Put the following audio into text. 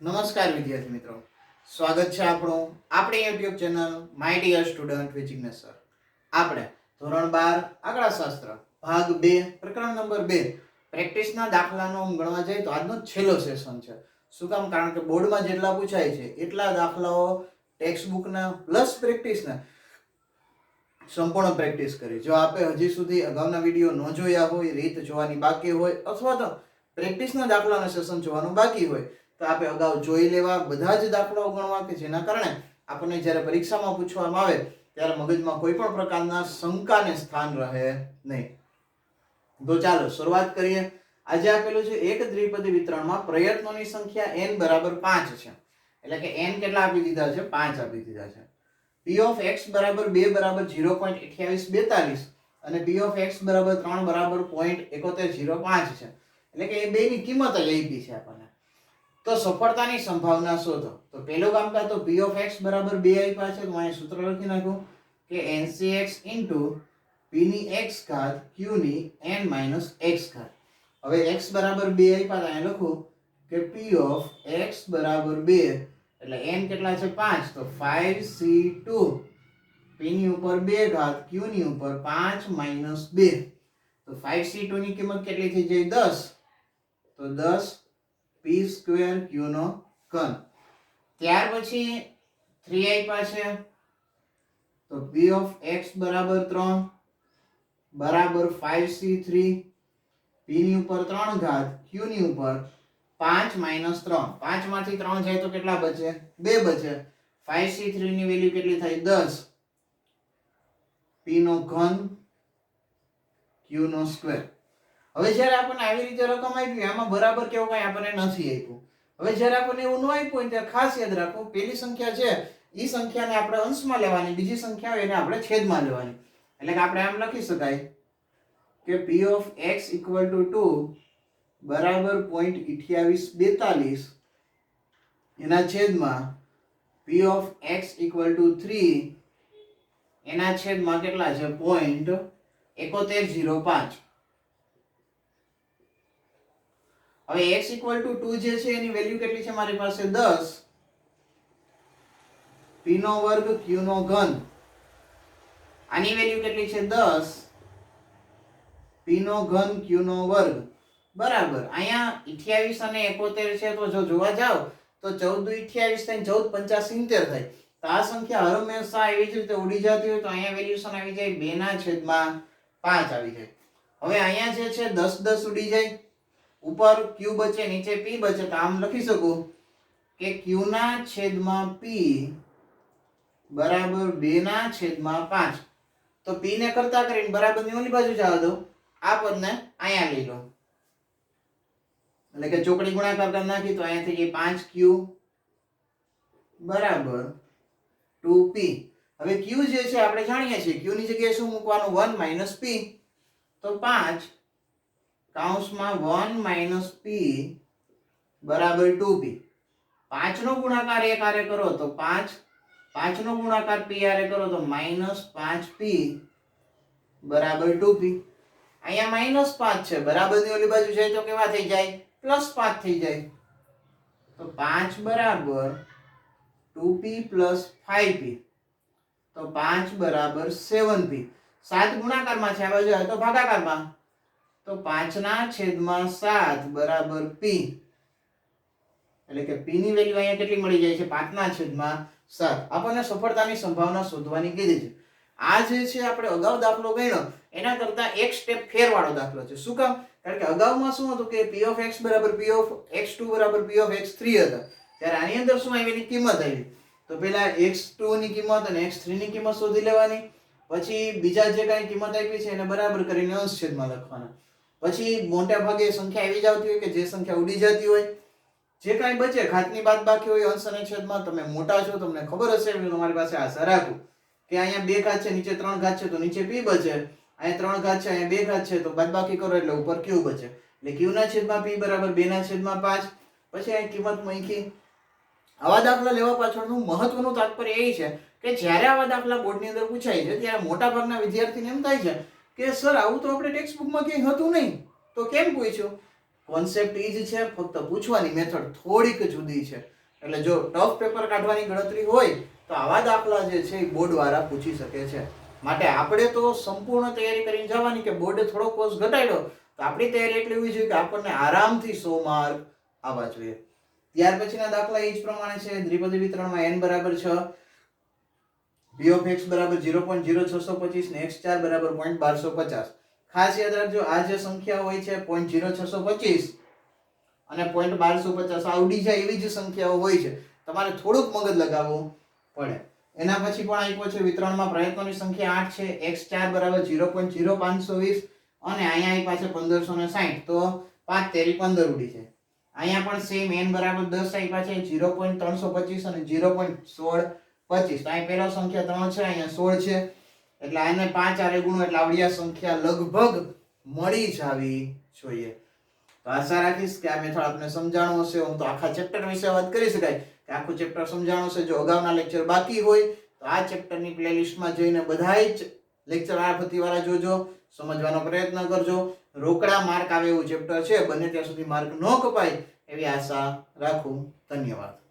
નમસ્કાર વિદ્યાર્થી મિત્રો. સ્વાગત છે આપણું આપણી YouTube channel my dear student with sir. આપણે ધોરણ બાર આંકડાશાસ્ત્ર, ભાગ બે, પ્રકરણ નંબર બે, પ્રેક્ટિસના દાખલાનો આમ ગણવા જઈએ તો આજનો છેલ્લો સેશન છે. શું કામ? કારણ કે બોર્ડમાં જેટલા પૂછાય છે, એટલા દાખલાઓ ટેક્સ્ટ બુકના પ્લસ પ્રેક્ટિસના સંપૂર્ણ પ્રેક્ટિસ કરી. જો આપે હજી સુધી અગાઉના વીડિયો ન જોયા હોય, રીત જોવાની બાકી હોય અથવા તો પ્રેક્ટિસના દાખલાના સેશન જોવાનું બાકી હોય તો આપણે અગાઉ જોઈ લેવા, બધા જ દાખલાઓ ગણવા કે જેના કારણે આપણને જ્યારે પરીક્ષામાં પૂછવામાં આવે, ત્યારે મગજમાં કોઈ પણ પ્રકારના શંકાને સ્થાન રહે નહીં. તો ચાલો શરૂઆત કરીએ. આજે આપેલું છે એક દ્વિપદી વિતરણમાં પ્રયત્નોની સંખ્યા એન બરાબર પાંચ છે. એટલે કે એન કેટલા આપી દીધા છે? પાંચ આપી દીધા છે. પી ઓફ એક્સ બરાબર બે બરાબર ઝીરો પોઈન્ટ અઠ્યાવીસ બેતાલીસ અને પી ઓફ એક્સ બરાબર ત્રણ બરાબર પોઈન્ટ એકોતેર ઝીરો પાંચ છે. એટલે કે એ બેની કિંમત જ આપી છે આપણને. તો સફળતાની સંભાવના શોધો. તો પહેલું કામ કા તો p ઓફ x બરાબર બે આપ્યા છે, તો અહીં સૂત્ર લખી નાખું કે ncx ઇન્ટુ p ની x ઘાત q ની n માઇનસ x ઘાત. હવે x બરાબર બે આપ્યા, તો અહીં લખું કે p ઓફ x બરાબર બે, એટલે n કેટલા છે? પાંચ. તો ફાઈવ સી ટુ p ની ઉપર બે ઘાત q ની ઉપર પાંચ માઇનસ બે. તો ફાઈવ સી ટુ ની કિંમત કેટલી થઈ જાય? દસ. તો દસ પી સ્ક્વેર ક્યુ નો ઘન. ત્યાર પછી થ્રી આપ્યા છે. તો પી ઓફ એક્સ બરાબર ત્રણ, બરાબર ફાઈવ સી થ્રી પીની ઉપર ત્રણ ઘાત ક્યુની ઉપર પાંચ માઇનસ ત્રણ. પાંચમાંથી ત્રણ જાય તો કેટલા બચે? બે બચે. ફાઈવ સી થ્રી ની વેલ્યુ કેટલી થાય? દસ. પીનો ઘન ક્યુનો સ્ક્વેર હવે જ્યારે આપણને આવી રીતે રકમ આપી, આમાં બરાબર કેવું કઈ આપણને નથી આપ્યું. હવે જ્યારે આપણને એવું ન આપ્યું હોય ત્યારે ખાસ યાદ રાખો, પેલી સંખ્યા છે એ સંખ્યાને આપણે અંશમાં લેવાની, બીજી સંખ્યા હોય એને આપણે છેદમાં લેવાની. એટલે કે આપણે આમ લખી શકાય કે P of X equal to two બરાબર પોઈન્ટ અઠ્યાવીસ બેતાલીસ. એના છેદમાં P of X equal to three એના છેદમાં કેટલા છે? પોઈન્ટ એકોતેર જીરો પાંચ. હવે x ઇક્વલ ટુ ટુ જે છે એની વેલ્યુ કેટલી છે મારી પાસે દસ. P નો વર્ગ, q નો ઘન. આની વેલ્યુ કેટલી છે દસ. P નો ઘન, q નો વર્ગ. બરાબર. અહીંયા અઠ્યાવીસ અને એકોતેર છે તો જો જોવા જાવ, તો ચૌદ દુ અઠ્યાવીસ થાય ચૌદ પંચા સિત્તેર થાય. તો આ સંખ્યા હંમેશા એવી જ રીતે ઉડી જતી હોય તો અહીંયા વેલ્યુશન આવી જાય 2 ના છેદમાં પાંચ આવી જાય. હવે અહીંયા જે છે દસ દસ ઉડી જાય. ઉપર q બચે, નીચે p બચે, તો આમ લખી શકું કે q ના છેદમાં p બરાબર 2 ના છેદમાં 5 તો p ને કરતા કરીને બરાબરની ઓલી બાજુ જવા દો આ પદને અહીંયા લઈ લો. એટલે કે ચોકડી ગુણાકાર કરી નાખી તો અહીંયાથી થઈ ગઈ 5q બરાબર 2p હવે q જે છે આપણે જાણીએ છીએ, q ની જગ્યાએ શું મૂકવાનું? 1 p. તો 5 કાઉન્સમાં વન માઇનસ પી બરાબર ટુ પી. પાંચનો ગુણાકાર એક આરે કરો તો પાંચ. પાંચનો ગુણાકાર પી આરે કરો તો માઇનસ પાંચ પી બરાબર ટુ પી. અહીંયા માઇનસ પાંચ છે બરાબરની ઓલી બાજુ જાય તો કેવા થઈ જાય? પ્લસ પાંચ થઈ જાય. તો પાંચ બરાબર two P plus five P. તો પાંચ બરાબર સેવન પી. સાત ગુણાકારમાં છે, આ બાજુ તો ભાગાકારમાં. તો પાંચના છેદમાં સાત બરાબર પી એટલે કે પી ની વેલ્યુ અહીંયા કેટલી મળી જાય છે? પાંચના છેદમાં સાત. આપણને સફળતાની સંભાવના શોધવાની કીધી છે. આ જે છે આપણે અગાઉ દાખલો ગણ્યો, એના કરતા એક સ્ટેપ ફેરવાળો દાખલો છે. શું કામ? કારણ કે અગાઉમાં શું હતું કે પી ઓફ એક્સ બરાબર પી ઓફ x2 બરાબર પી ઓફ x3 હતા. ત્યારે આની અંદર શું આવી? એની કિંમત આવી. તો પહેલાં એક્સ ટુ ની કિંમત અને x3 ની કિંમત શોધી લેવાની. પછી બીજા જે કાંઈ કિંમત આપી છે એને બરાબર કરીને અંશ છેદમાં લખવાના. પછી મોટા ભાગે સંખ્યા એવી જ આવતી હોય કે જે સંખ્યા ઉડી જતી હોય, જે કાંઈ બચે, ઘાતની બાદ બાકી હોય અંશ અને છેદમાં તમે મોટા છો, તમને ખબર હશે તમારી પાસે આશા રાખું કે અહીંયા બે ઘાત છે, નીચે ત્રણ ઘાત છે, તો નીચે પી બચે. અહીંયા ત્રણ ઘાત છે, અહીંયા બે ઘાત છે, તો બાદબાકી કરો, એટલે ઉપર ક્યુ બચે? એટલે ક્યુના છેદમાં પી બરાબર બે ના છેદમાં પાંચ. પછી અહીં કિંમત મૂકી આવા દાખલા લેવા પાછળનું મહત્વનું તાત્પર્ય એ છે કે જ્યારે આવા દાખલા બોર્ડની અંદર પૂછાય છે, ત્યારે મોટા ભાગના વિદ્યાર્થીને એમ થાય છે કે સર આવું તો આપણે ટેક્સ્ટ બુકમાં ક્યાંય હતું નહીં. તો કેમ પૂછ્યું? કોન્સેપ્ટ ઈ જ છે, ફક્ત પૂછવાની મેથડ થોડીક જુદી છે. એટલે જો ટફ પેપર કાઢવાની ગણતરી હોય, તો આવા દાખલા જે છે એ બોર્ડ વાળા પૂછી શકે છે. માટે આપણે તો સંપૂર્ણ તૈયારી કરીને જવાની કે બોર્ડે થોડો કોર્સ ઘટાડ્યો, તો આપણી તૈયારી એટલી હોવી જોઈએ કે આપણને આરામથી સો માર્ક આવવા જોઈએ. ત્યાર પછીના દાખલા એ જ પ્રમાણે છે, દ્વિપદી વિતરણમાં એન બરાબર છ. V ઓફ એક્સ બરાબર 0.0625 ને એક્સ ચાર બરાબર 0.1250 ખાસ યાદ રાખજો, આ જે સંખ્યા હોય છે 0.0625 અને 0.1250 આવડી જાય એવી જ સંખ્યાઓ હોય છે. તમારે થોડુંક મગજ લગાવવું પડે. એના પછી પણ આપ્યો છે વિતરણમાં પ્રયત્નોની સંખ્યા આઠ છે એક્સ ચાર બરાબર 0.0520 અને અહીંયા આઈ પાછા પંદરસો ને સાઠ તો પાંચ તેરી 15 ઉડી છે અહીંયા પણ સેમ એન બરાબર 10 આપ્યા છે 0.325 અને 0.16 પચીસ. તો અહીં પહેલો સંખ્યા ત્રણ છે, અહીંયા સોળ છે. એટલે આને પાંચ આરે ગુણો, એટલે આવડી સંખ્યા લગભગ મળી જ આવી જોઈએ. તો આશા રાખીશ કે આ મેથડ આપને સમજાણો હશે. હું તો આખા ચેપ્ટર વિશે વાત કરી શકાય. કે આખું ચેપ્ટર સમજાણો હશે. જો અગાઉના લેક્ચર બાકી હોય, તો આ ચેપ્ટરની પ્લેલિસ્ટમાં જઈને બધાય જ લેક્ચર આ વાળા જોજો. સમજવાનો પ્રયત્ન કરજો. રોકડા માર્ક આવે એવું ચેપ્ટર છે. બને ત્યાં સુધી માર્ક ન કપાય. એવી આશા રાખું. ધન્યવાદ.